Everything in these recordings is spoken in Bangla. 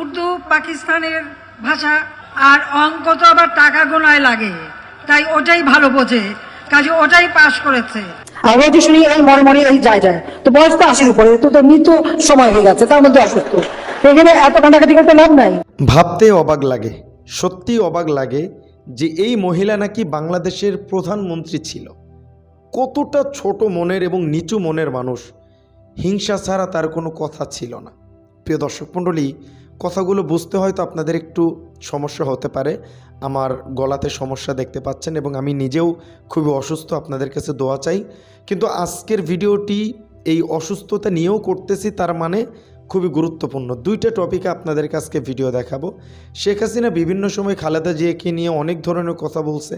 উর্দু পাকিস্তানের ভাষা আর অঙ্ক তো আবার টাকা গোনায় লাগে। তাই ওটাই ভালো বোঝে। কাজে ওটাই পাশ করেছে। আমরা যে শুনি এই মরে এই যায় যায়। তো বয়স তো আশির উপরে তো তো মৃত্যু সময় হয়ে গেছে তার মধ্যে অসুস্থ। এখানে এত কান্নাকাটি করতে লাভ নাই? ভাবতে অবাক লাগে সত্যি অবাক লাগে যে এই মহিলা নাকি বাংলাদেশের প্রধানমন্ত্রী ছিল। কতটা ছোট মনের এবং নিচু মনের মানুষ হিংসা ছাড়া তার কোনো কথা ছিল না। প্রিয় দর্শক মণ্ডলী কথাগুলো বুঝতে হয়তো আপনাদের একটু সমস্যা হতে পারে। আমার গলাতে সমস্যা দেখতে পাচ্ছেন এবং আমি নিজেও খুবই অসুস্থ আপনাদের কাছে দোয়া চাই। কিন্তু আজকের ভিডিওটি এই অসুস্থতা নিয়েও করতেছি, তার মানে খুবই গুরুত্বপূর্ণ। দুইটা টপিকে আপনাদের কাছকে ভিডিও দেখাবো। শেখ হাসিনা বিভিন্ন সময় খালেদা জিয়াকে নিয়ে অনেক ধরনের কথা বলছে,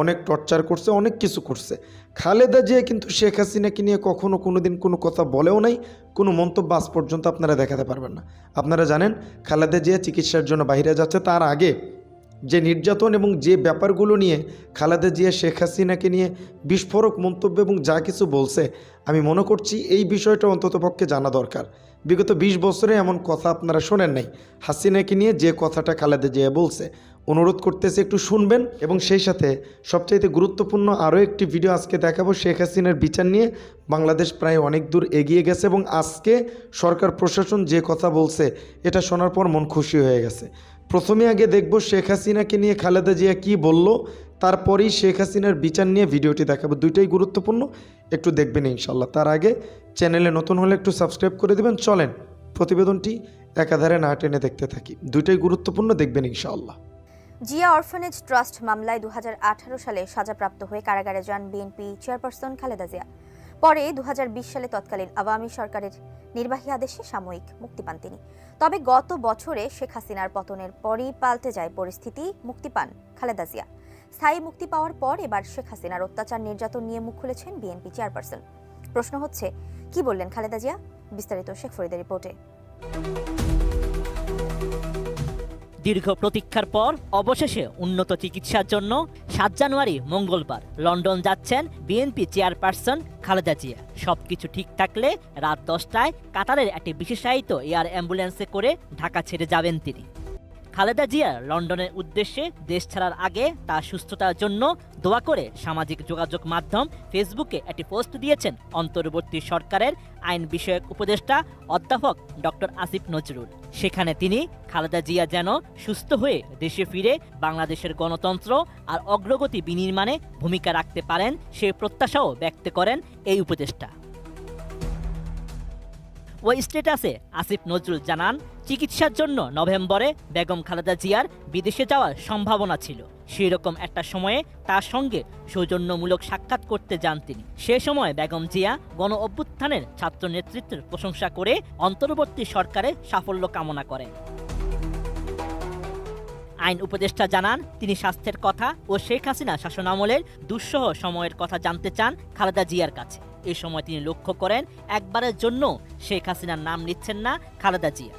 অনেক টর্চার করছে, অনেক কিছু করছে। খালেদা জিয়া কিন্তু শেখ হাসিনাকে নিয়ে কখনও কোনো দিন কোনো কথা বলেও নাই, কোনো মন্তব্য আজ পর্যন্ত আপনারা দেখাতে পারবেন না। আপনারা জানেন, খালেদা জিয়া চিকিৎসার জন্য বাইরে যাচ্ছে, তার আগে যে নির্যাতন এবং যে ব্যাপারগুলো নিয়ে খালেদা জিয়া শেখ হাসিনাকে নিয়ে বিস্ফোরক মন্তব্য এবং যা কিছু বলছে, আমি মনে করছি এই বিষয়টা অন্ততপক্ষে জানা দরকার। বিগত ২০ বছরে এমন কথা আপনারা শোনেন নাই। হাসিনাকে নিয়ে যে কথাটা খালেদা জিয়া বলছে, অনুরোধ করতেছে একটু শুনবেন এবং সেই সাথে সবচাইতে গুরুত্বপূর্ণ আরও একটি ভিডিও আজকে দেখাবো, শেখ হাসিনার বিচার নিয়ে। বাংলাদেশ প্রায় অনেক দূর এগিয়ে গেছে এবং আজকে সরকার, প্রশাসন যে কথা বলছে, এটা শোনার পর মন খুশি হয়ে গেছে। প্রথমে আগে দেখব শেখ হাসিনাকে নিয়ে খালেদা জিয়া কি বলল তারপরেই শেখ হাসিনার বিচার নিয়ে ভিডিওটি দেখাবো। দুইটাই গুরুত্বপূর্ণ। একটু দেখবেন ইনশাল্লাহ তার আগে চ্যানেলে নতুন হলে একটু সাবস্ক্রাইব করে দেবেন। চলেন প্রতিবেদনটি একাধারে না টেনে দেখতে থাকি। দুইটাই গুরুত্বপূর্ণ, দেখবেন ইনশাআল্লাহ। জিয়া অরফানেজ ট্রাস্ট মামলায় দু হাজার আঠারো সালে সাজাপ্রাপ্ত হয়ে কারাগারে যান বিএনপি চেয়ারপারসন খালেদা জিয়া। পরে দু হাজার বিশ সালে তৎকালীন আওয়ামী সরকারের নির্বাহী আদেশে সাময়িক মুক্তি পান তিনি। তবে গত বছরে শেখ হাসিনার পতনের পরই পাল্টে যায় পরিস্থিতি, মুক্তি পান খালেদা জিয়া। স্থায়ী মুক্তি পাওয়ার পর এবার শেখ হাসিনার অত্যাচার নির্যাতন নিয়ে মুখ খুলেছেন বিএনপি চেয়ারপারসন। প্রশ্ন হচ্ছে, কি বললেন খালেদা জিয়া? বিস্তারিত শেখ ফরিদের রিপোর্টে। দীর্ঘ প্রতীক্ষার পর অবশেষে উন্নত চিকিৎসার জন্য সাত জানুয়ারি মঙ্গলবার লন্ডন যাচ্ছেন বিএনপি চেয়ারপারসন খালেদা জিয়া। সবকিছু ঠিক থাকলে রাত দশটায় কাতারের একটি বিশেষায়িত এয়ার অ্যাম্বুলেন্সে করে ঢাকা ছেড়ে যাবেন তিনি। খালেদা জিয়া লন্ডনের উদ্দেশ্যে দেশ ছাড়ার আগে তার সুস্থতার জন্য দোয়া করে সামাজিক যোগাযোগ মাধ্যম ফেসবুকে একটি পোস্ট দিয়েছেন অন্তর্বর্তী সরকারের আইন বিষয়ক উপদেষ্টা অধ্যাপক ডক্টর আসিফ নজরুল। সেখানে তিনি খালেদা জিয়া যেন সুস্থ হয়ে দেশে ফিরে বাংলাদেশের গণতন্ত্র আর অগ্রগতি বিনির্মাণে ভূমিকা রাখতে পারেন সে প্রত্যাশাও ব্যক্ত করেন এই উপদেষ্টা। ওই স্টেটাসে আসিফ নজরুল জানান চিকিৎসার জন্য নভেম্বরে বেগম খালেদা জিয়ার বিদেশে যাওয়ার সম্ভাবনা ছিল। সেই রকম একটা সময়ে তার সঙ্গে সৌজন্যমূলক সাক্ষাৎ করতে যান তিনি। সে সময় বেগম জিয়া গণ অভ্যুত্থানের ছাত্র নেতৃত্বের প্রশংসা করে অন্তর্বর্তী সরকারে সাফল্য কামনা করেন। আইন উপদেষ্টা জানান, তিনি স্বাস্থ্যের কথা ও শেখ হাসিনা শাসনামলের দুঃসহ সময়ের কথা জানতে চান খালেদা জিয়ার কাছে। এ সময় তিনি লক্ষ্য করেন, একবারের জন্য শেখ হাসিনার নাম নিচ্ছেন না খালেদা জিয়া।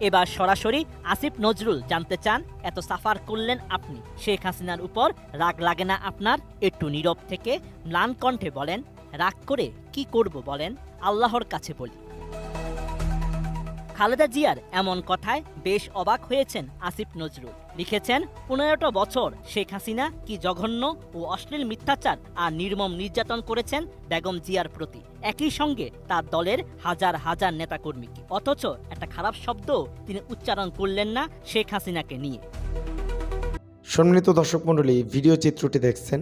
এবার সরাসরি আসিফ নজরুল জানতে চান, এত সাফার করলেন আপনি। শেখ হাসিনার উপর রাগ লাগে না আপনার? একটু নীরব থেকে ম্লান কণ্ঠে বলেন, রাগ করে কি করব বলেন? আল্লাহর কাছে বলি। খালেদা জিয়ার এমন কথায় বেশ অবাক হয়েছেন আসিফ নজরুল। লিখেছেন, পনেরোটা বছর শেখ হাসিনা কি জঘন্য ও অশ্লীল মিথ্যাচার আর নির্মম নির্যাতন করেছেন বেগম জিয়ার প্রতি। একই সঙ্গে তার দলের হাজার হাজার নেতাকর্মীকে। অথচ একটা খারাপ শব্দ তিনি উচ্চারণ করলেন না শেখ হাসিনাকে নিয়ে। সম্মানিত দর্শক মণ্ডলী, ভিডিও চিত্রটি দেখছেন।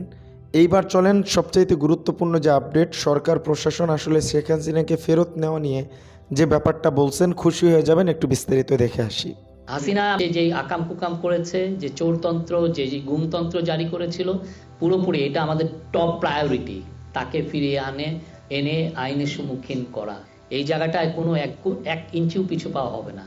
এইবার চলেন সবচাইতে গুরুত্বপূর্ণ যে আপডেট, সরকার, প্রশাসন আসলে শেখ হাসিনাকে ফেরত নেওয়া নিয়ে যে ব্যাপারটা বলছেন, খুশি হয়ে যাবেন, একটু বিস্তারিত দেখে আসি। হাসিনা যে আকাম কুকাম করেছে, যে চোরতন্ত্র, যে যে গুমতন্ত্র জারি করেছিল, পুরোপুরি এটা আমাদের টপ প্রায়োরিটি তাকে ফিরিয়ে আনে, এনে আইনের সম্মুখীন করা। এই জায়গাটায় কোনো এক ইঞ্চিও পিছু পাওয়া হবে না।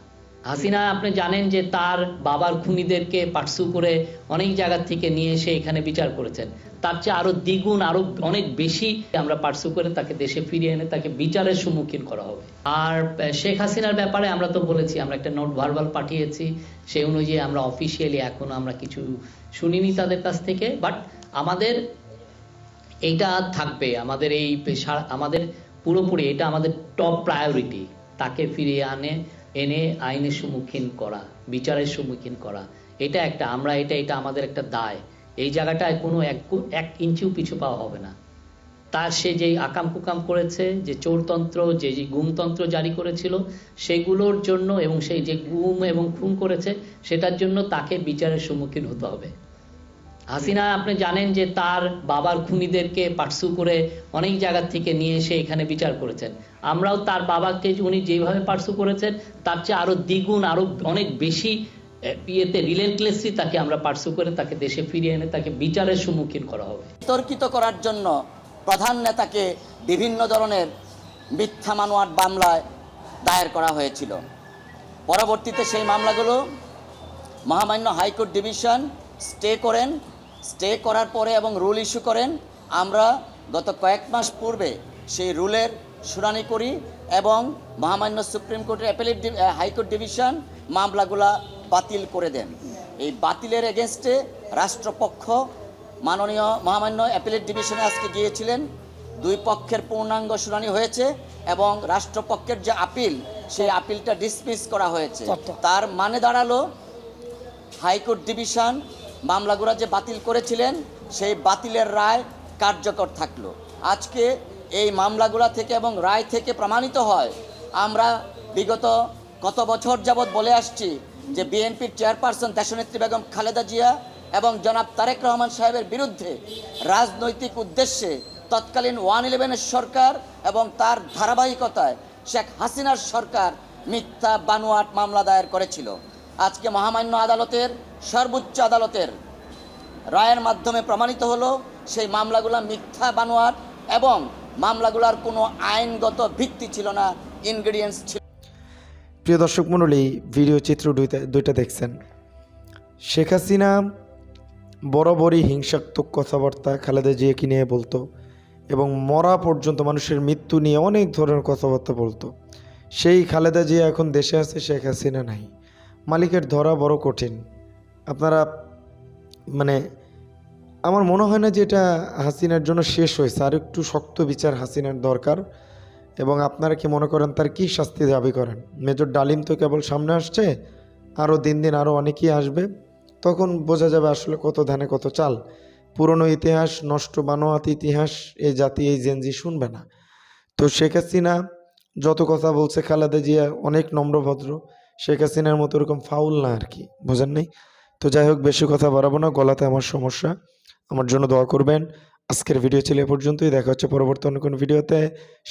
হাসিনা, আপনি জানেন যে তার বাবার খুনিদেরকে পার্সু করে অনেক জায়গা থেকে নিয়ে এসে এখানে বিচার করেছেন। তার চেয়ে আরও দ্বিগুণ, আরও অনেক বেশি আমরা পার্সু করে তাকে দেশে ফিরিয়ে এনে তাকে বিচারের সম্মুখীন করা হবে। আর শেখ হাসিনার ব্যাপারে আমরা তো বলেছি, আমরা একটা নোট ভার্বাল পাঠিয়েছি। সেই অনুযায়ী আমরা অফিসিয়ালি এখনও আমরা কিছু শুনিনি তাদের কাছ থেকে। বাট আমাদের এইটা থাকবে, আমাদের এই আমাদের পুরোপুরি এটা আমাদের টপ প্রায়োরিটি তাকে ফিরিয়ে আনে। এনে আইনের সম্মুখীন করা, বিচারের সম্মুখীন করা। এটা একটা, আমরা এটা এটা আমাদের একটা দায়। এই জায়গাটায় কোনো এক এক ইঞ্চিও পিছু পাওয়া হবে না। তার সে যেই আকাম কুকাম করেছে, যে চোরতন্ত্র, যে যে গুমতন্ত্র জারি করেছিল, সেগুলোর জন্য এবং সেই যে গুম এবং খুন করেছে, সেটার জন্য তাকে বিচারের সম্মুখীন হতে হবে। হাসিনা, আপনি জানেন যে তার বাবার খুনিদেরকে পার্সু করে অনেক জায়গা থেকে নিয়ে এসে এখানে বিচার করেছেন। আমরাও তার বাবাকে উনি যেভাবে পার্সু করেছেন, তার চেয়ে আরও দ্বিগুণ, আরও অনেক বেশি ইয়েতে রিলেন্টলেসলি তাকে আমরা পার্সু করে তাকে দেশে ফিরিয়ে এনে তাকে বিচারের সম্মুখীন করা হবে। বিতর্কিত করার জন্য প্রধান নেতাকে বিভিন্ন ধরনের মিথ্যা মামলার মামলায় দায়ের করা হয়েছিল। পরবর্তীতে সেই মামলাগুলো মহামান্য হাইকোর্ট ডিভিশন স্টে করেন। স্টে করার পরে এবং রুল ইস্যু করেন আমরা গত কয়েক মাস পূর্বে সেই রুলের শুনানি করি এবং মহামান্য সুপ্রিম কোর্টের অ্যাপেলেট হাইকোর্ট ডিভিশন মামলাগুলা বাতিল করে দেন। এই বাতিলের এগেনস্টে রাষ্ট্রপক্ষ মাননীয় মহামান্য অ্যাপেলেট ডিভিশনে আজকে গিয়েছিলেন। দুই পক্ষের পূর্ণাঙ্গ শুনানি হয়েছে এবং রাষ্ট্রপক্ষের যে আপিল সেই আপিলটা ডিসমিস করা হয়েছে। তার মানে দাঁড়াল হাইকোর্ট ডিভিশন মামলাগুলো যে বাতিল করেছিলেন, সেই বাতিলের রায় কার্যকর থাকল। আজকে এই মামলাগুলো থেকে এবং রায় থেকে প্রমাণিত হয়, আমরা বিগত কত বছর যাবৎ বলে আসছি যে বিএনপির চেয়ারপারসন দেশনেত্রী বেগম খালেদা জিয়া এবং জনাব তারেক রহমান সাহেবের বিরুদ্ধে রাজনৈতিক উদ্দেশ্যে তৎকালীন ওয়ান ইলেভেনের সরকার এবং তার ধারাবাহিকতায় শেখ হাসিনার সরকার মিথ্যা বানোয়াট মামলা দায়ের করেছিল। আজকে মহামান্য আদালতের সর্বোচ্চ আদালতের রায়ের মাধ্যমে প্রমাণিত হলো, সেই মামলাগুলো মিথ্যা বানোয়াট এবং মামলাগুলোর কোনো আইনগত ভিত্তি ছিল না ইনগ্রিডিয়েন্টস ছিল। প্রিয় দর্শক মণ্ডলী, ভিডিও চিত্র দুইটা দুইটা দেখছেন। শেখ হাসিনা বরাবরই হিংসাত্মক কথাবার্তা খালেদা জিয়াকে নিয়ে বলতো এবং মরা পর্যন্ত মানুষের মৃত্যু নিয়ে অনেক ধরনের কথাবার্তা বলতো। সেই খালেদা জিয়া এখন দেশে আছে, শেখ হাসিনা নাই। মালিকের ধরা বড় কঠিন। আপনারা মানে আমার মনে হয় না যে এটা হাসিনার জন্য শেষ হয়েছে। আর একটু শক্ত বিচার হাসিনার দরকার। এবং আপনারা কি মনে করেন তার কি শাস্তি দাবি করেন? মেজর ডালিম তো কেবল সামনে আসছে, আরও দিন দিন আরও অনেকেই আসবে। তখন বোঝা যাবে আসলে কত ধানে কত চাল। পুরনো ইতিহাস, নষ্ট বানোয়াত ইতিহাস এই জাতি, এই জেনজি শুনবে না। তো শেখ হাসিনা যত কথা বলছে, খালেদা জিয়া অনেক নম্রভদ্র। শেখ হাসিনার মতো ওরকম ফাউল না আর কি, বোঝেন নেই? তো যাই হোক, বেশি কথা বাড়াবো না, গলাতে আমার সমস্যা। আমার জন্য দোয়া করবেন। আজকের ভিডিও ছিল এ পর্যন্তই, দেখা হচ্ছে পরবর্তী অন্য কোনো ভিডিওতে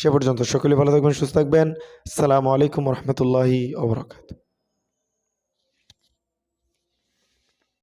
সে পর্যন্ত সকলে ভালো থাকবেন, সুস্থ থাকবেন। সালামু আলাইকুম রহমতুল্লাহি ওবরাকাতু